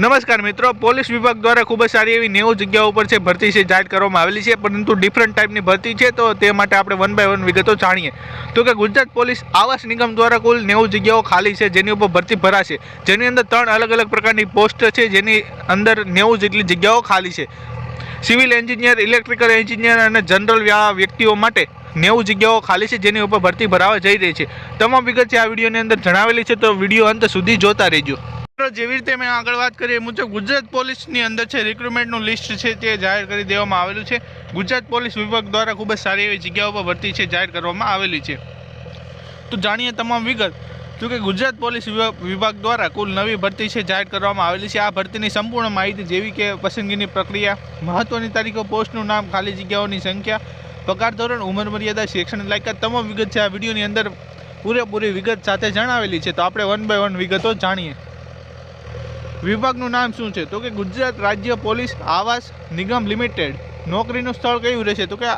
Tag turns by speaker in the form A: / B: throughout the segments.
A: નમસ્કાર મિત્રો, પોલીસ વિભાગ દ્વારા ખૂબ જ સારી એવી નેવું જગ્યાઓ ઉપર છે, ભરતી છે, જાહેર કરવામાં આવેલી છે, પરંતુ ડિફરન્ટ ટાઈપની ભરતી છે, તો તે માટે આપણે વન બાય વન વિગતો જાણીએ. તો કે ગુજરાત પોલીસ આવાસ નિગમ દ્વારા કુલ નેવું જગ્યાઓ ખાલી છે, જેની ઉપર ભરતી ભરાશે. જેની અંદર ત્રણ અલગ અલગ પ્રકારની પોસ્ટ છે, જેની અંદર નેવું જેટલી જગ્યાઓ ખાલી છે. સિવિલ એન્જિનિયર ઇલેક્ટ્રિકલ એન્જિનિયર અને જનરલ વ્યા- વ્યક્તિઓ માટે નેવું જગ્યાઓ ખાલી છે, જેની ઉપર ભરતી ભરાવા જઈ રહી છે. તમામ વિગત છે, આ વિડીયોની અંદર જણાવેલી છે, તો વીડિયો અંત સુધી જોતા રહેજો. જેવી રીતે મેં આગળ વાત કરી, એ મુજબ ગુજરાત પોલીસની અંદર છે રિક્રુટમેન્ટનું લિસ્ટ છે, તે જાહેર કરી દેવામાં આવેલું છે. ગુજરાત પોલીસ વિભાગ દ્વારા ખૂબ જ સારી એવી જગ્યાઓ પર ભરતી છે, જાહેર કરવામાં આવેલી છે. તો જાણીએ તમામ વિગત તો કે ગુજરાત પોલીસ વિભાગ વિભાગ દ્વારા કુલ નવી ભરતી છે, જાહેર કરવામાં આવેલી છે. આ ભરતીની સંપૂર્ણ માહિતી જેવી કે પસંદગીની પ્રક્રિયા મહત્ત્વની તારીખો, પોસ્ટનું નામ, ખાલી જગ્યાઓની સંખ્યા, પગાર ધોરણ, ઉંમર મર્યાદા, શૈક્ષણિક લાયકાત, તમામ વિગત છે. આ વિડીયોની અંદર પૂરેપૂરી વિગત સાથે જણાવેલી છે. તો આપણે વન બાય વન વિગતો જાણીએ. વિભાગનું નામ શું છે? તો કે ગુજરાત રાજ્ય પોલીસ આવાસ નિગમ લિમિટેડ. નોકરીનું સ્થળ કયું રહેશે? તો કે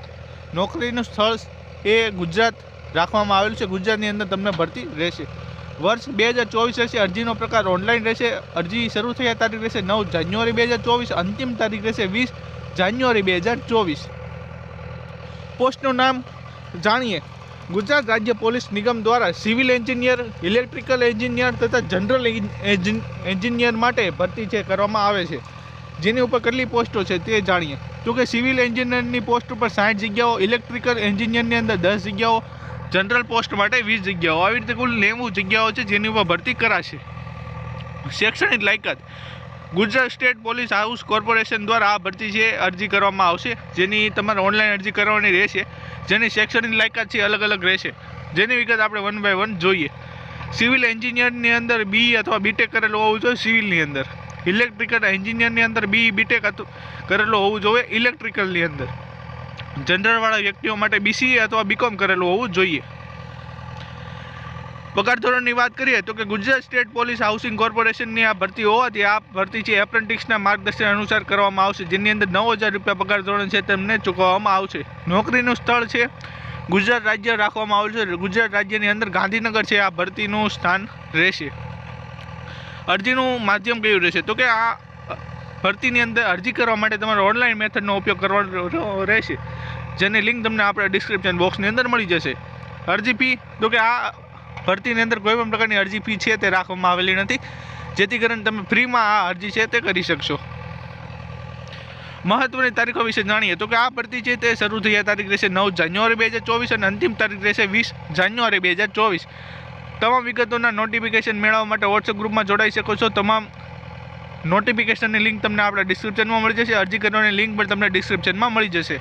A: નોકરીનું સ્થળ એ ગુજરાત રાખવામાં આવેલું છે. ગુજરાતની અંદર તમને ભરતી રહેશે. વર્ષ બે હજાર ચોવીસ રહેશે. અરજીનો પ્રકાર ઓનલાઈન રહેશે. અરજી શરૂ થયા તારીખ રહેશે નવ જાન્યુઆરી બે હજાર ચોવીસ. અંતિમ તારીખ રહેશે વીસ જાન્યુઆરી બે હજાર ચોવીસ. પોસ્ટનું નામ જાણીએ. ગુજરાત રાજ્ય પોલીસ નિગમ દ્વારા સિવિલ એન્જિનિયર, ઇલેક્ટ્રિકલ એન્જિનિયર તથા જનરલ એન્જિનિયર માટે ભરતી છે, કરવામાં આવે છે. જેની ઉપર કેટલી પોસ્ટો છે તે જાણીએ. તો કે સિવિલ એન્જિનિયરની પોસ્ટ ઉપર સાઠ જગ્યાઓ, ઇલેક્ટ્રિકલ એન્જિનિયરની અંદર દસ જગ્યાઓ, જનરલ પોસ્ટ માટે વીસ જગ્યાઓ. આવી રીતે કુલ નેવું જગ્યાઓ છે જેની ઉપર ભરતી કરાશે. શૈક્ષણિક લાયકાત Gujarat state police house corporation દ્વારા આ ભરતી છે, અરજી કરવામાં આવશે. જેની તમારે ઓનલાઈન અરજી કરવાની રહેશે. જેની શૈક્ષણિક લાયકાત છે અલગ અલગ રહેશે. જેની વિગત આપણે વન બાય વન જોઈએ. સિવિલ એન્જિનિયરની અંદર બી અથવા બીટેક કરેલું હોવું જોઈએ સિવિલની અંદર. ઇલેક્ટ્રિકલ એન્જિનિયરની અંદર બી બીટેક કરેલું હોવું જોઈએ ઇલેક્ટ્રિકલની અંદર. જનરલવાળા વ્યક્તિઓ માટે બીસીએ અથવા બીકોમ કરેલું હોવું જોઈએ. પગાર ધોરણની વાત કરીએ તો કે ગુજરાત સ્ટેટ પોલીસ હાઉસિંગ કોર્પોરેશનની આ ભરતી હોવાથી આ ભરતી છે એપ્રેન્ટિસના માર્ગદર્શન અનુસાર કરવામાં આવશે, જેની અંદર નવ હજાર રૂપિયા પગાર ધોરણ છે તેમને ચૂકવવામાં આવશે. નોકરીનું સ્થળ છે, ગુજરાત રાજ્ય રાખવામાં આવ્યું છે, ગુજરાત રાજ્યની અંદર ગાંધીનગર છે, આ ભરતીનું સ્થાન રહેશે. અરજીનું માધ્યમ કયું રહેશે? તો કે આ ભરતીની અંદર અરજી કરવા માટે તમારે ઓનલાઈન મેથડનો ઉપયોગ કરવાનો રહેશે, જેની લિંક તમને આપણે ડિસ્ક્રિપ્શન બોક્સની અંદર મળી જશે. અરજી ફી તો કે આ ભરતીની અંદર કોઈ પણ પ્રકારની અરજી ફી છે તે રાખવામાં આવેલી નથી. જેથી કરીને તમે ફ્રીમાં આ અરજી છે તે કરી શકશો. મહત્વની તારીખો વિશે જાણીએ તો કે આ ભરતી છે તે શરૂ થયા તારીખ રહેશે નવ જાન્યુઆરી બે હજાર ચોવીસ અને અંતિમ તારીખ રહેશે વીસ જાન્યુઆરી બે હજાર ચોવીસ. તમામ વિગતોના નોટિફિકેશન મેળવવા માટે વોટ્સએપ ગ્રુપમાં જોડાઈ શકો છો. તમામ નોટિફિકેશનની લિંક તમને આપણા ડિસ્ક્રિપ્શનમાં મળી જશે. અરજી કરવાની લિંક પણ તમને ડિસ્ક્રિપ્શનમાં મળી જશે.